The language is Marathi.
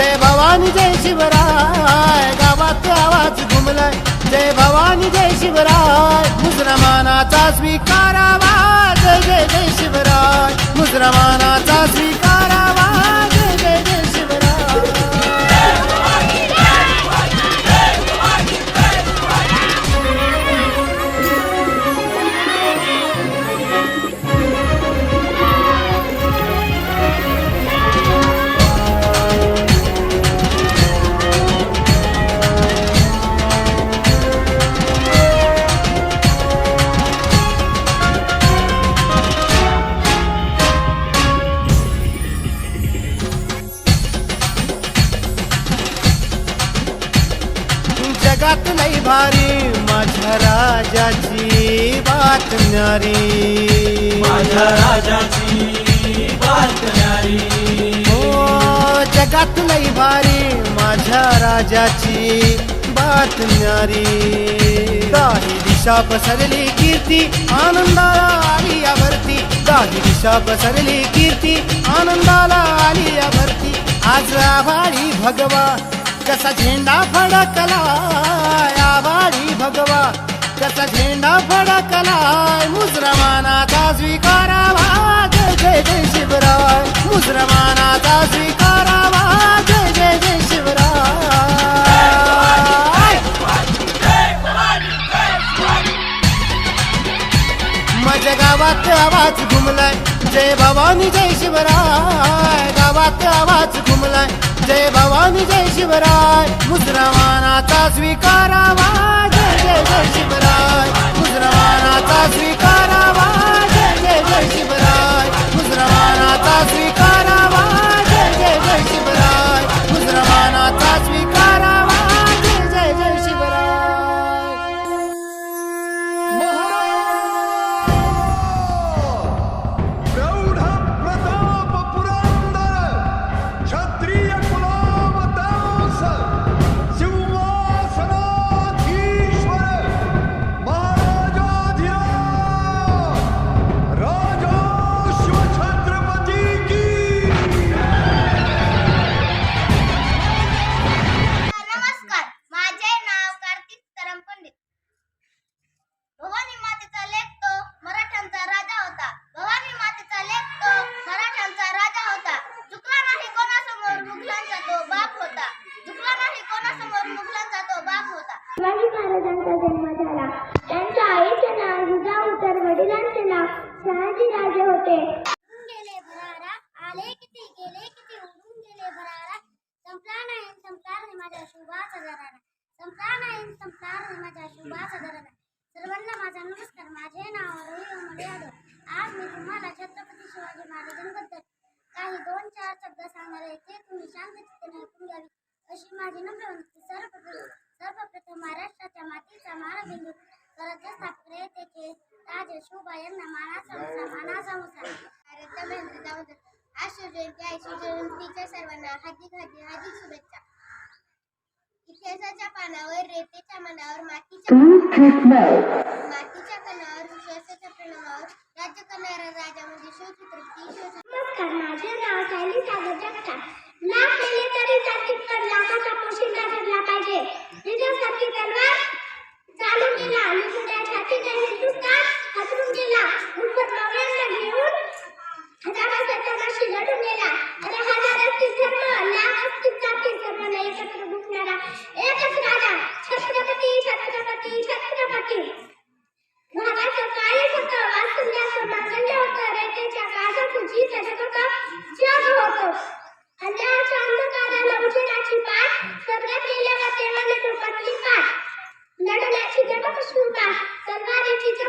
जय भवानी जय शिवराय. गावात आवाज घुमलाय. जय भवानी जय शिवराय. मुसलमानाचा स्वीकारावा. जय जय जय शिवराय. मुसलमान बातम्यारी माझ्या राजाची बातम्यारी हो जगात लई भारी माझ्या राजाची बातम्यारी काही दिशा पसरली कीर्ती आनंदाला आली यावरती काही दिशा पसरली कीर्ती आनंदाला आली यावरती आज आभाळी भगवा कसा झेंडा फडकलाय आभाळी भगवा कसा झेंडा फडकलाय. मुसलमानाचा स्वीकारावा. जय जय जय शिवराय. मुसलमानाचा स्वीकारावा. जय जय जय शिवराय. माझ्या गावात आवाज घुमलाय. जय भवानी जय शिवराय. गावात आवाज घुमलाय. जय भवानी जय शिवराय. मुसलमानाचा स्वीकारावा. जय जय होते. गेले भरारा. आले किती? गेले किती? उडून गेले भरारा. संपला नाही संपला नाही माझ्या शुभाचा जरारा संपला नाही संपला नाही माझ्या शुभाचा जरारा सर्वांना माझा नमस्कार. माझे नाव रवी अमोल यादव. आज मी तुम्हाला छत्रपती शिवाजी महाराजांबद्दल काही दोन चार शब्द सांगणार आहे. ते तुम्ही शांत चित्ताने ऐकून घ्यावी. अशी माझी नम्र विनंती. सर्वप्रथम सर्वप्रथम महाराष्ट्राच्या मातीचा मानबिंदू स्वराज्य स्थापनेचे राजे दामोदर सर्वांना हार्दिक हार्दिक हार्दिक शुभेच्छा. इतिहासाच्या पानावर रेतेच्या मनावर मातीच्या मातीच्या कणावर विश्वासाच्या प्रणवावर राज्य करणारा राजा म्हणजे शिवछत्रपती नमस्कार माझे नाव सायली सागर जगताप. लाख केले तरी पण लाखाचा पोशिंदा